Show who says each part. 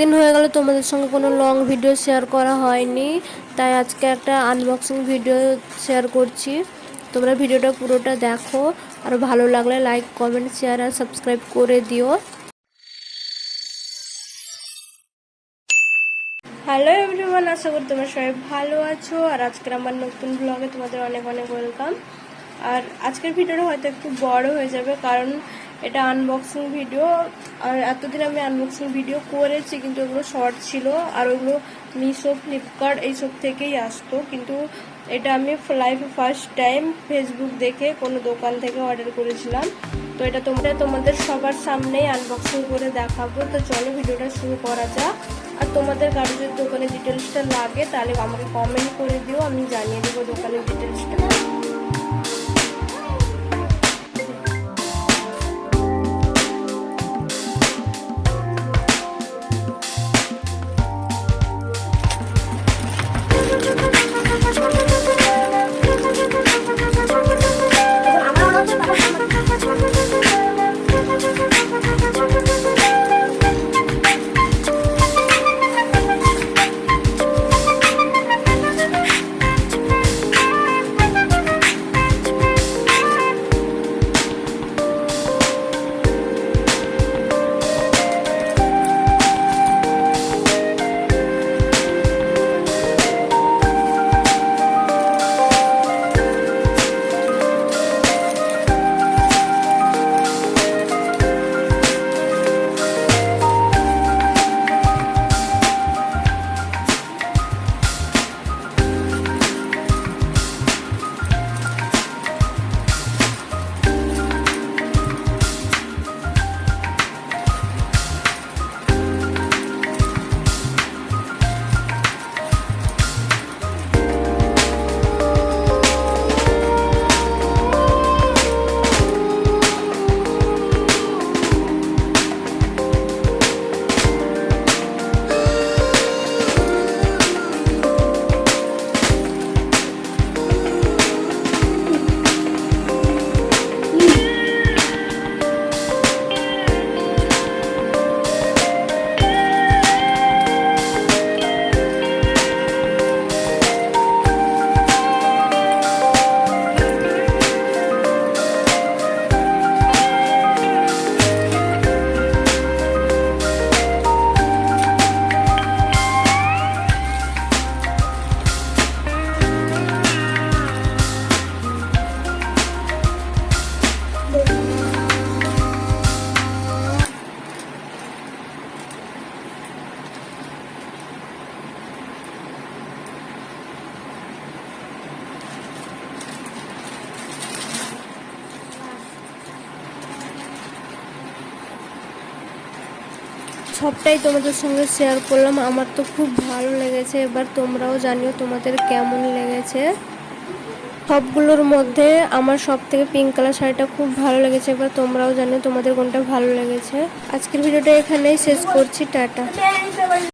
Speaker 1: দিন হয়ে গেল তোমাদের সঙ্গে কোনো লং ভিডিও শেয়ার করা হয়নি, তাই আজকে একটা আনবক্সিং ভিডিও শেয়ার করছি। তোমরা ভিডিওটা পুরোটা দেখো, আর ভালো লাগলে লাইক কমেন্ট শেয়ার আর সাবস্ক্রাইব করে দিও। হ্যালো এভরিওয়ান আশা করি তোমরা সবাই ভালো আছো, আর আজকের আমার নতুন ব্লগে তোমাদের অনেক অনেক ওয়েলকাম আর আজকের ভিডিওটা হয়তো একটু বড় হয়ে যাবে, কারণ এটা আনবক্সিং ভিডিও আর এতদিন আমি আনবক্সিং ভিডিও করেছি, কিন্তু ওগুলো শর্ট ছিল, আর ওগুলো মিশো ফ্লিপকার্ট এইসব থেকেই আসতো, কিন্তু এটা আমি লাইফে ফার্স্ট টাইম ফেসবুক দেখে কোনো দোকান থেকে অর্ডার করেছিলাম। তো এটা তোমরা তোমাদের সবার সামনেই আনবক্সিং করে দেখাবো। তো চলো ভিডিওটা শুরু করা যাক। আর তোমাদের কারও যদি দোকানের ডিটেলসটা লাগে, তাহলে আমাকে কমেন্ট করে দিও, আমি জানিয়ে দেবো দোকানের ডিটেলসটা সবটাই তোমাদের সঙ্গে শেয়ার করলাম। আমার তো খুব ভালো লেগেছে। এবার তোমরাও জানিও তোমাদের কেমন লেগেছে। সবগুলোর মধ্যে আমার সব থেকে পিঙ্ক কালার শাড়িটা খুব ভালো লেগেছে। এবার তোমরাও জানো তোমাদের কোনটা ভালো লেগেছে। আজকের ভিডিওটা এখানেই শেষ করছি। টাটা।